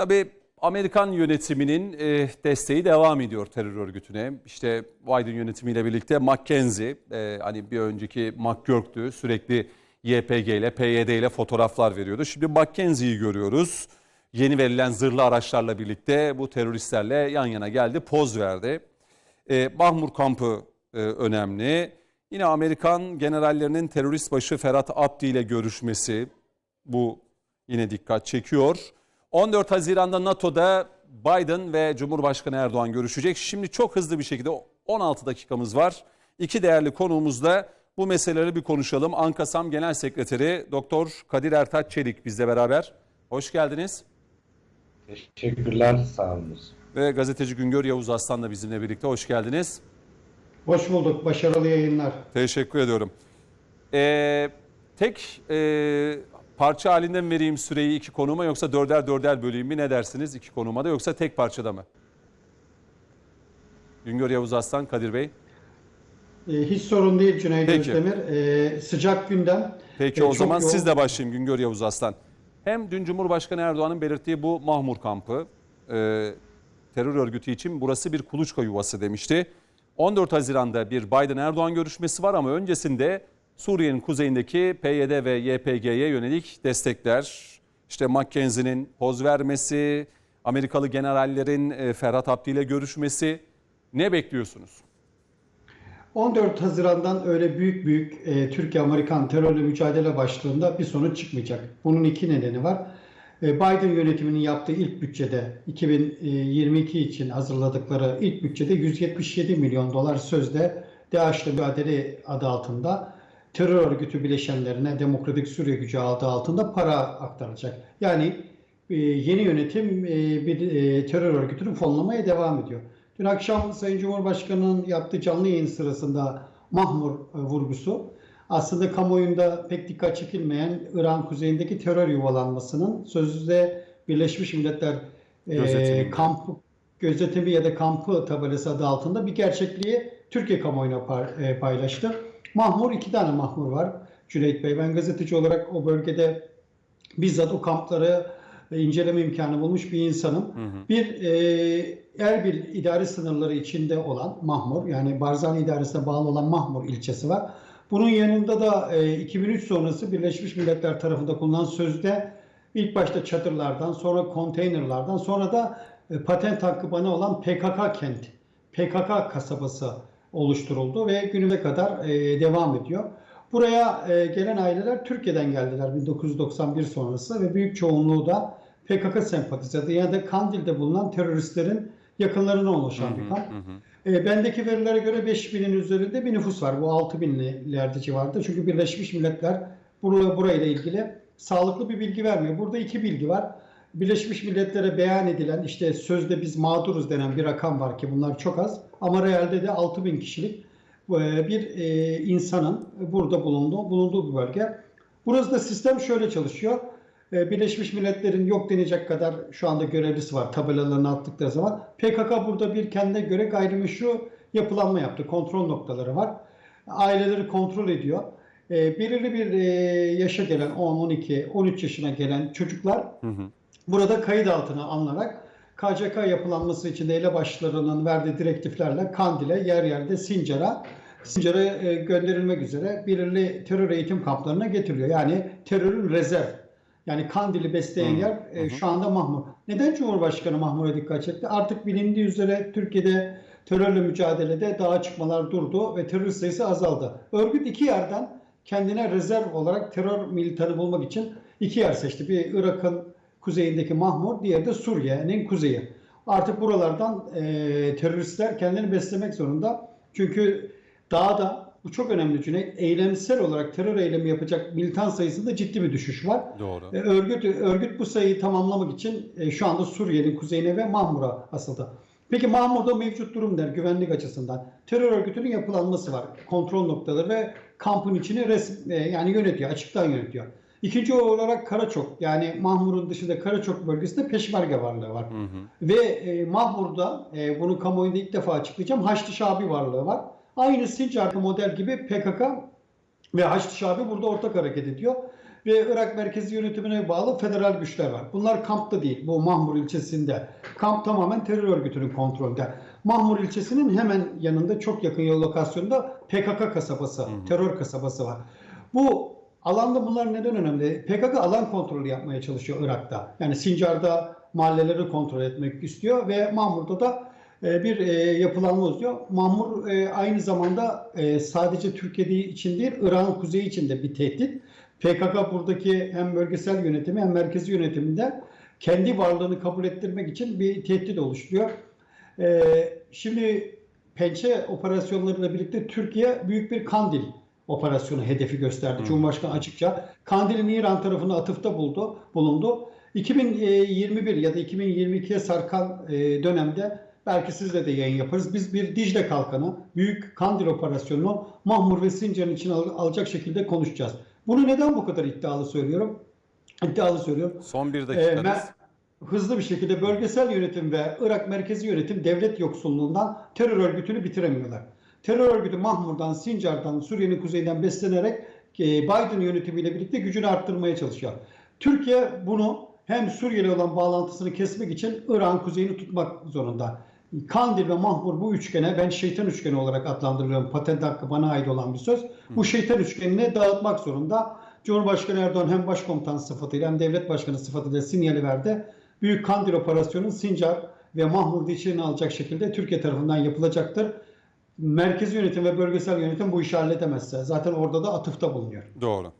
Tabii Amerikan yönetiminin e, desteği devam ediyor terör örgütüne. İşte Biden yönetimiyle birlikte McKenzie, e, hani bir önceki McGurk'tü sürekli YPG ile PYD ile fotoğraflar veriyordu. Şimdi McKenzie'yi görüyoruz. Yeni verilen zırhlı araçlarla birlikte bu teröristlerle yan yana geldi, poz verdi. E, Bahmur kampı e, önemli. Yine Amerikan generallerinin terörist başı Ferhat Abdi ile görüşmesi bu yine dikkat çekiyor. 14 Haziran'da NATO'da Biden ve Cumhurbaşkanı Erdoğan görüşecek. Şimdi çok hızlı bir şekilde 16 dakikamız var. İki değerli konuğumuzla bu meseleleri bir konuşalım. Ankasam Genel Sekreteri Doktor Kadir Ertaç Çelik bizle beraber. Hoş geldiniz. Teşekkürler, sağ olun. Ve gazeteci Güngör Yavuz Aslan da bizimle birlikte. Hoş geldiniz. Hoş bulduk. Başarılı yayınlar. Teşekkür ediyorum. Ee, tek e, parça halinde mi vereyim süreyi iki konuma yoksa dörder dörder böleyim mi ne dersiniz iki konuma da yoksa tek parçada mı? Güngör Yavuz Aslan, Kadir Bey. Ee, hiç sorun değil Cüneyt Peki. Özdemir. Ee, sıcak gündem. Peki Ee, o zaman yoğun- siz de başlayayım Güngör Yavuz Aslan. Hem dün Cumhurbaşkanı Erdoğan'ın belirttiği bu Mahmur kampı e, terör örgütü için burası bir kuluçka yuvası demişti. 14 Haziran'da bir Biden-Erdoğan görüşmesi var ama öncesinde Suriye'nin kuzeyindeki PYD ve YPG'ye yönelik destekler, işte McKenzie'nin poz vermesi, Amerikalı generallerin e, Ferhat Abdi ile görüşmesi ne bekliyorsunuz? 14 Haziran'dan öyle büyük büyük e, Türkiye-Amerikan terörle mücadele başlığında bir sonuç çıkmayacak. Bunun iki nedeni var. E, Biden yönetiminin yaptığı ilk bütçede 2022 için hazırladıkları ilk bütçede 177 milyon dolar sözde DAEŞ'le mücadele adı altında terör örgütü bileşenlerine Demokratik Suriye Gücü adı altında para aktarılacak. Yani e, yeni yönetim e, bir e, terör örgütünü fonlamaya devam ediyor. Dün akşam Sayın Cumhurbaşkanı'nın yaptığı canlı yayın sırasında Mahmur e, vurgusu aslında kamuoyunda pek dikkat çekilmeyen İran kuzeyindeki terör yuvalanmasının sözde Birleşmiş Milletler e, Gözetimi. kampı gözetimi ya da kampı tabelası adı altında bir gerçekliği Türkiye kamuoyuna par- e, paylaştı. Mahmur iki tane mahmur var. Cüneyt Bey ben gazeteci olarak o bölgede bizzat o kampları inceleme imkanı bulmuş bir insanım. Bir e, Erbil idari sınırları içinde olan Mahmur yani Barzani idaresine bağlı olan Mahmur ilçesi var. Bunun yanında da e, 2003 sonrası Birleşmiş Milletler tarafından kullanılan sözde ilk başta çadırlardan sonra konteynerlardan sonra da e, patent hakkı bana olan PKK kent, PKK kasabası oluşturuldu ve günüme kadar e, devam ediyor. Buraya e, gelen aileler Türkiye'den geldiler 1991 sonrası ve büyük çoğunluğu da PKK sempatizanı ya da Kandil'de bulunan teröristlerin yakınlarına oluşan bir kamp. E, bendeki verilere göre 5000'in üzerinde bir nüfus var. Bu 6000'lerde civarında. Çünkü Birleşmiş Milletler buraya, burayla ilgili sağlıklı bir bilgi vermiyor. Burada iki bilgi var. Birleşmiş Milletler'e beyan edilen işte sözde biz mağduruz denen bir rakam var ki bunlar çok az. Ama realde de 6000 kişilik e, bir e, insanın burada bulunduğu, bulunduğu bir bölge. Burası da sistem şöyle çalışıyor. E, Birleşmiş Milletler'in yok denecek kadar şu anda görevlisi var tabelalarını attıkları zaman. PKK burada bir kendine göre gayrimeşru yapılanma yaptı. Kontrol noktaları var. Aileleri kontrol ediyor. Belirli bir yaşa gelen 10, 12, 13 yaşına gelen çocuklar burada kayıt altına alınarak KCK yapılanması için elebaşlarının verdiği direktiflerle Kandil'e, yer yerde Sincar'a, Sincar'a e, gönderilmek üzere belirli terör eğitim kamplarına getiriliyor. Yani terörün rezerv. Yani Kandil'i besleyen yer e, şu anda Mahmur. Neden Cumhurbaşkanı Mahmur'a dikkat çekti? Artık bilindiği üzere Türkiye'de terörle mücadelede dağa çıkmalar durdu ve terörist sayısı azaldı. Örgüt iki yerden kendine rezerv olarak terör militanı bulmak için iki yer seçti. Bir Irak'ın kuzeyindeki Mahmur, diğeri de Suriye'nin kuzeyi. Artık buralardan e, teröristler kendini beslemek zorunda. Çünkü dağda bu çok önemli Cüneyt. Eylemsel olarak terör eylemi yapacak militan sayısında ciddi bir düşüş var. Doğru. E, Örgüt örgüt bu sayıyı tamamlamak için e, şu anda Suriye'nin kuzeyine ve Mahmur'a asıldı. Peki Mahmur'da mevcut durum der güvenlik açısından. Terör örgütünün yapılanması var. Kontrol noktaları ve kampın içini res, e, yani yönetiyor, açıktan yönetiyor. İkinci olarak Karaçok yani Mahmur'un dışında Karaçok bölgesinde peşmerge varlığı var. Ve e, Mahmur'da e, bunu kamuoyunda ilk defa açıklayacağım Haçlı Şabi varlığı var. Aynı Sincar model gibi PKK ve Haçlı Şabi burada ortak hareket ediyor. ve Irak merkezi yönetimine bağlı federal güçler var. Bunlar kampta değil. Bu Mahmur ilçesinde. Kamp tamamen terör örgütünün kontrolünde. Mahmur ilçesinin hemen yanında çok yakın yol lokasyonunda PKK kasabası, terör kasabası var. Bu alanda bunlar neden önemli? PKK alan kontrolü yapmaya çalışıyor Irak'ta. Yani Sincar'da mahalleleri kontrol etmek istiyor ve Mahmur'da da e, bir e, yapılanma oluyor. Mahmur e, aynı zamanda sadece Türkiye için değil, Irak'ın kuzeyi için de bir tehdit. PKK buradaki hem bölgesel yönetimi hem merkezi yönetiminde kendi varlığını kabul ettirmek için bir tehdit oluşturuyor. Şimdi Pençe operasyonlarıyla birlikte Türkiye büyük bir Kandil operasyonu hedefi gösterdi. Cumhurbaşkanı açıkça Kandil'in İran tarafına atıfta buldu, bulundu. 2021 ya da 2022'ye sarkan e, dönemde belki sizle de yayın yaparız. Biz bir Dicle Kalkanı, Büyük Kandil operasyonunu Mahmur ve Sincan'ın için al- alacak şekilde konuşacağız. Bunu neden bu kadar iddialı söylüyorum? İddialı söylüyorum. Son bir Ee, dakikanız. me- hızlı bir şekilde bölgesel yönetim ve Irak merkezi yönetim devlet yoksulluğundan terör örgütünü bitiremiyorlar. Terör örgütü Mahmur'dan, Sincar'dan, Suriye'nin kuzeyinden beslenerek e, Biden yönetimiyle birlikte gücünü arttırmaya çalışıyor. Türkiye bunu hem Suriye'yle olan bağlantısını kesmek için Irak'ın kuzeyini tutmak zorunda. Kandil ve Mahmur bu üçgene ben şeytan üçgeni olarak adlandırıyorum. Patent hakkı bana ait olan bir söz. Bu şeytan üçgenine dağıtmak zorunda. Cumhurbaşkanı Erdoğan hem başkomutan sıfatıyla hem devlet başkanı sıfatıyla sinyali verdi. Büyük Kandil operasyonu Sincar ve Mahmur'u içine alacak şekilde Türkiye tarafından yapılacaktır. Merkezi yönetim ve bölgesel yönetim bu işi halledemezse zaten orada da atıfta bulunuyor. Doğru.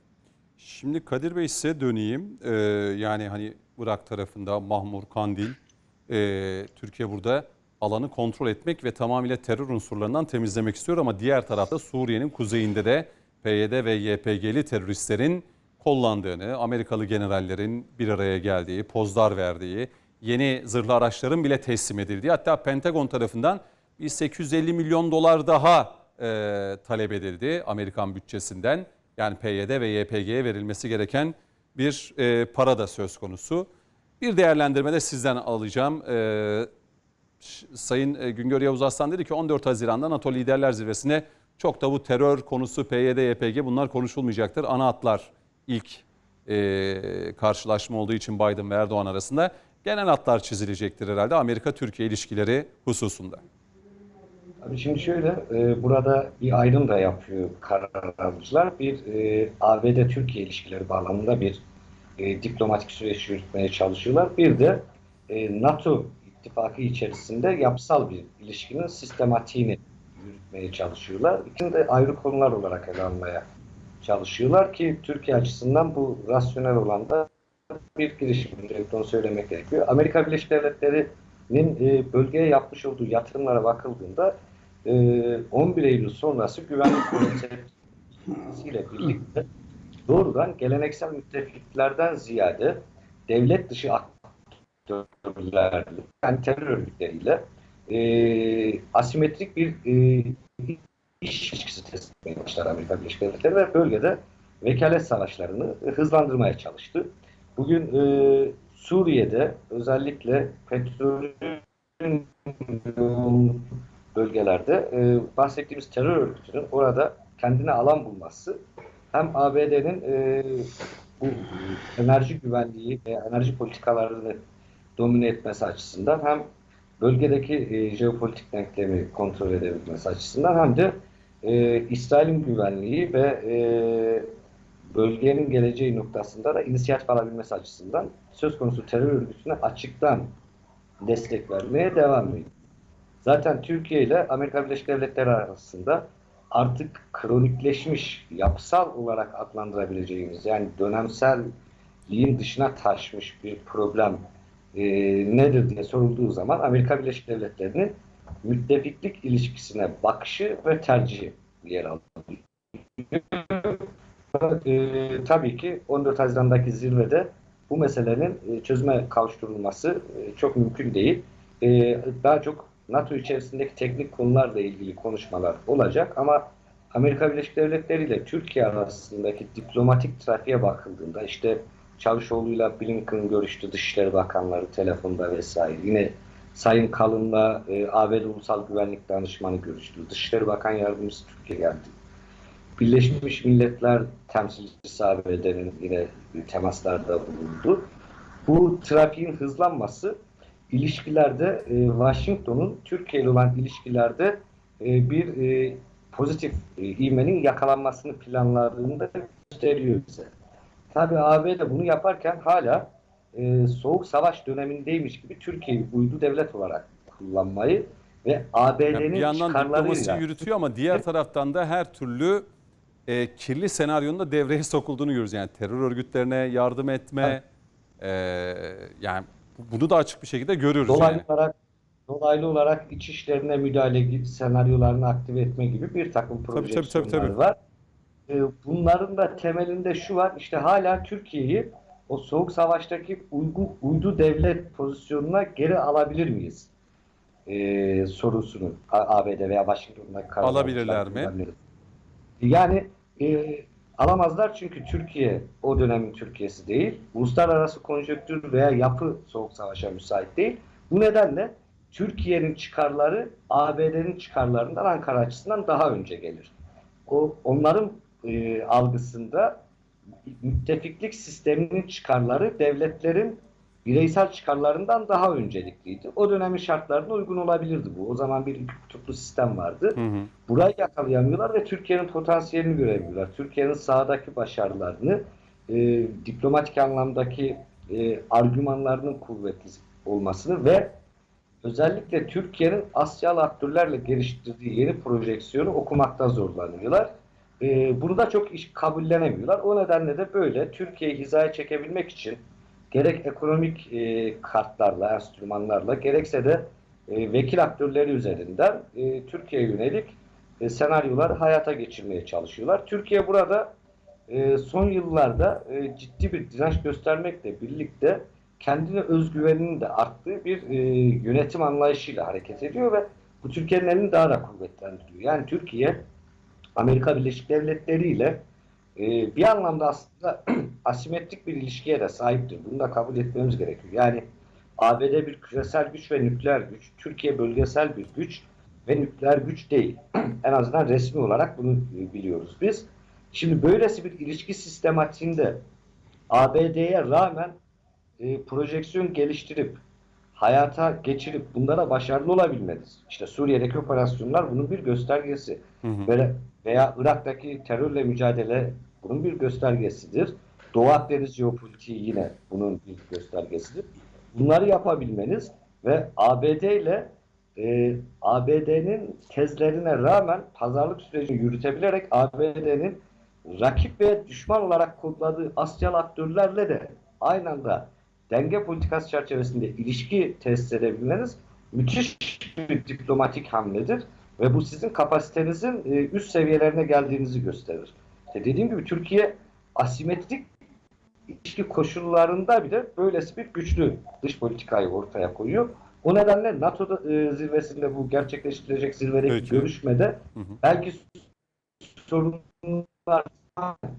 Şimdi Kadir Bey size döneyim. Ee, yani hani Irak tarafında Mahmur, Kandil, ee, Türkiye burada alanı kontrol etmek ve tamamıyla terör unsurlarından temizlemek istiyor ama diğer tarafta Suriye'nin kuzeyinde de PYD ve YPG'li teröristlerin kollandığını, Amerikalı generallerin bir araya geldiği, pozlar verdiği, yeni zırhlı araçların bile teslim edildiği hatta Pentagon tarafından bir 850 milyon dolar daha e, talep edildi Amerikan bütçesinden. Yani PYD ve YPG'ye verilmesi gereken bir e, para da söz konusu. Bir değerlendirme de sizden alacağım. E, Sayın e, Güngör Yavuz Aslan dedi ki 14 Haziran'da NATO Liderler Zirvesi'ne çok da bu terör konusu PYD, YPG bunlar konuşulmayacaktır. Ana hatlar ilk e, karşılaşma olduğu için Biden ve Erdoğan arasında genel hatlar çizilecektir herhalde Amerika-Türkiye ilişkileri hususunda. Abi şimdi şöyle, e, burada bir ayrım da yapıyor karar alıcılar. Bir e, ABD-Türkiye ilişkileri bağlamında bir e, diplomatik süreç yürütmeye çalışıyorlar. Bir de e, NATO ittifakı içerisinde yapısal bir ilişkinin sistematiğini yürütmeye çalışıyorlar. İkisini de ayrı konular olarak ele almaya çalışıyorlar ki Türkiye açısından bu rasyonel olan da bir girişim. Onu söylemek gerekiyor. Amerika Birleşik Devletleri'nin e, bölgeye yapmış olduğu yatırımlara bakıldığında e, 11 Eylül sonrası güvenlik konseptiyle birlikte doğrudan geleneksel müttefiklerden ziyade devlet dışı aktörlerle yani terör örgütleriyle e, asimetrik bir e, iş ilişkisi tespit etmeye başladı Amerika Birleşik Devletleri ve bölgede vekalet savaşlarını hızlandırmaya çalıştı. Bugün e, Suriye'de özellikle petrolün bölgelerde e, bahsettiğimiz terör örgütünün orada kendine alan bulması hem ABD'nin e, bu enerji güvenliği ve enerji politikalarını domine etmesi açısından hem bölgedeki e, jeopolitik denklemi kontrol edebilmesi açısından hem de e, İsrail'in güvenliği ve e, bölgenin geleceği noktasında da inisiyatif alabilmesi açısından söz konusu terör örgütüne açıktan destek vermeye devam ediyor. Zaten Türkiye ile Amerika Birleşik Devletleri arasında artık kronikleşmiş, yapısal olarak adlandırabileceğimiz yani dönemselliğin dışına taşmış bir problem e, nedir diye sorulduğu zaman Amerika Birleşik Devletleri'nin müttefiklik ilişkisine bakışı ve tercihi yer alıyor. E, tabii ki 14 Haziran'daki zirvede bu meselenin e, çözüme kavuşturulması e, çok mümkün değil. E, daha çok NATO içerisindeki teknik konularla ilgili konuşmalar olacak ama Amerika Birleşik Devletleri ile Türkiye arasındaki diplomatik trafiğe bakıldığında işte Çavuşoğlu'yla Blinken görüştü, Dışişleri Bakanları telefonda vesaire. Yine Sayın Kalın'la e, ABD Ulusal Güvenlik Danışmanı görüştü. Dışişleri Bakan Yardımcısı Türkiye geldi. Birleşmiş Milletler temsilcisi ABD'nin yine temaslarda bulundu. Bu trafiğin hızlanması ilişkilerde e, Washington'un Türkiye ile olan ilişkilerde e, bir e, pozitif e, ivmenin yakalanmasını planladığını da gösteriyor bize. Tabii ABD bunu yaparken hala e, soğuk savaş dönemindeymiş gibi Türkiye'yi uydu devlet olarak kullanmayı ve Yani ABD'nin bir yandan diplomasi çıkarlarıyla yürütüyor ama diğer taraftan da her türlü e, kirli senaryonun da devreye sokulduğunu görüyoruz. Yani terör örgütlerine yardım etme, e, yani bunu da açık bir şekilde görüyoruz. dolaylı yani. olarak dolaylı olarak iç işlerine müdahale gibi senaryolarını aktive etme gibi bir takım Tabii, tabii, projeksiyonlar tabii, tabii. var. E, bunların da temelinde şu var. işte hala Türkiye'yi o soğuk savaştaki uygu, uydu devlet pozisyonuna geri alabilir miyiz? E, sorusunu ABD veya Washington'da Alabilirler mi? Yani e, alamazlar çünkü Türkiye o dönemin Türkiye'si değil. Uluslararası konjonktür veya yapı soğuk savaşa müsait değil. Bu nedenle Türkiye'nin çıkarları ABD'nin çıkarlarından Ankara açısından daha önce gelir. O onların e, algısında müttefiklik sisteminin çıkarları devletlerin bireysel çıkarlarından daha öncelikliydi. O dönemin şartlarına uygun olabilirdi bu. O zaman bir iki kutuplu sistem vardı. Hı hı. Burayı yakalayamıyorlar ve Türkiye'nin potansiyelini göremiyorlar. Türkiye'nin sahadaki başarılarını, e, diplomatik anlamdaki e, argümanlarının kuvvetli olmasını ve özellikle Türkiye'nin Asyalı aktörlerle geliştirdiği yeni projeksiyonu okumakta zorlanıyorlar. E, bunu da çok iş kabullenemiyorlar. O nedenle de böyle Türkiye'yi hizaya çekebilmek için gerek ekonomik e, kartlarla, enstrümanlarla gerekse de e, vekil aktörleri üzerinden e, Türkiye'ye yönelik e, senaryolar hayata geçirmeye çalışıyorlar. Türkiye burada e, son yıllarda e, ciddi bir direnç göstermekle birlikte kendine özgüveninin de arttığı bir e, yönetim anlayışıyla hareket ediyor ve bu Türkiye'nin elini daha da kuvvetlendiriyor. Yani Türkiye Amerika Birleşik Devletleri ile e, bir anlamda aslında asimetrik bir ilişkiye de sahiptir. Bunu da kabul etmemiz gerekiyor. Yani ABD bir küresel güç ve nükleer güç. Türkiye bölgesel bir güç ve nükleer güç değil. en azından resmi olarak bunu biliyoruz biz. Şimdi böylesi bir ilişki sistematiğinde ABD'ye rağmen e, projeksiyon geliştirip hayata geçirip bunlara başarılı olabilmeniz. İşte Suriye'deki operasyonlar bunun bir göstergesi. Hı hı. Böyle veya Irak'taki terörle mücadele bunun bir göstergesidir. Doğu Akdeniz jeopolitiği yine bunun bir göstergesidir. Bunları yapabilmeniz ve ABD ile e, ABD'nin tezlerine rağmen pazarlık sürecini yürütebilerek ABD'nin rakip ve düşman olarak kodladığı Asyalı aktörlerle de aynı anda denge politikası çerçevesinde ilişki tesis edebilmeniz müthiş bir diplomatik hamledir ve bu sizin kapasitenizin e, üst seviyelerine geldiğinizi gösterir. İşte dediğim gibi Türkiye asimetrik ilişki koşullarında bile böylesi bir güçlü dış politikayı ortaya koyuyor. O nedenle NATO e, zirvesinde bu gerçekleştirilecek zirvedeki Peki. görüşmede Hı hı. belki sorunlar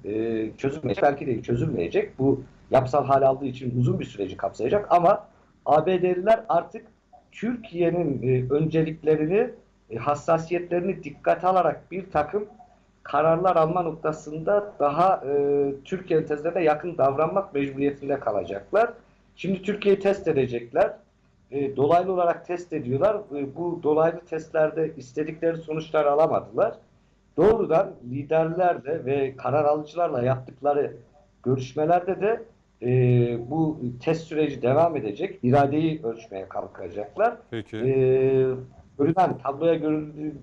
e, çözülmeyecek, belki de çözülmeyecek. Bu yapısal hal aldığı için uzun bir süreci kapsayacak ama ABD'liler artık Türkiye'nin e, önceliklerini, e, hassasiyetlerini dikkate alarak bir takım kararlar alma noktasında daha e, Türkiye tezlerine yakın davranmak mecburiyetinde kalacaklar. Şimdi Türkiye'yi test edecekler. E, dolaylı olarak test ediyorlar. E, bu dolaylı testlerde istedikleri sonuçları alamadılar. Doğrudan liderlerle ve karar alıcılarla yaptıkları görüşmelerde de e, bu test süreci devam edecek. İradeyi ölçmeye kalkacaklar. Peki. E, görünen tabloya görüldüğü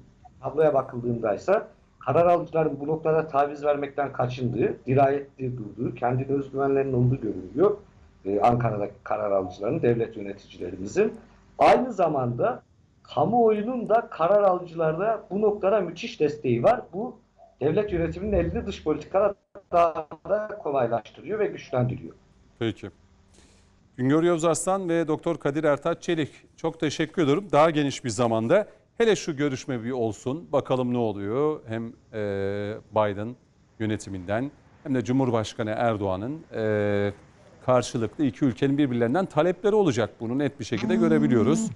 tabloya bakıldığında ise karar alıcıların bu noktada taviz vermekten kaçındığı, dirayetli durduğu, kendine özgüvenlerinin olduğu görülüyor. Ee, Ankara'daki karar alıcıların, devlet yöneticilerimizin. Aynı zamanda kamuoyunun da karar alıcılarda bu noktada müthiş desteği var. Bu devlet yönetiminin elini dış politikada daha da kolaylaştırıyor ve güçlendiriyor. Peki. Güngör Yavuz Arslan ve Doktor Kadir Ertaç Çelik çok teşekkür ediyorum. Daha geniş bir zamanda hele şu görüşme bir olsun. Bakalım ne oluyor hem e, Biden yönetiminden hem de Cumhurbaşkanı Erdoğan'ın e, karşılıklı iki ülkenin birbirlerinden talepleri olacak. Bunu net bir şekilde görebiliyoruz.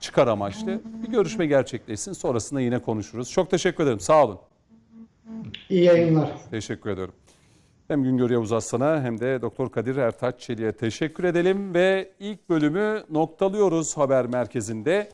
Çıkar amaçlı bir görüşme gerçekleşsin. Sonrasında yine konuşuruz. Çok teşekkür ederim. Sağ olun. İyi yayınlar. Teşekkür ediyorum. Hem Güngör Yavuz Aslan'a hem de Doktor Kadir Ertaç Çelik'e teşekkür edelim ve ilk bölümü noktalıyoruz haber merkezinde.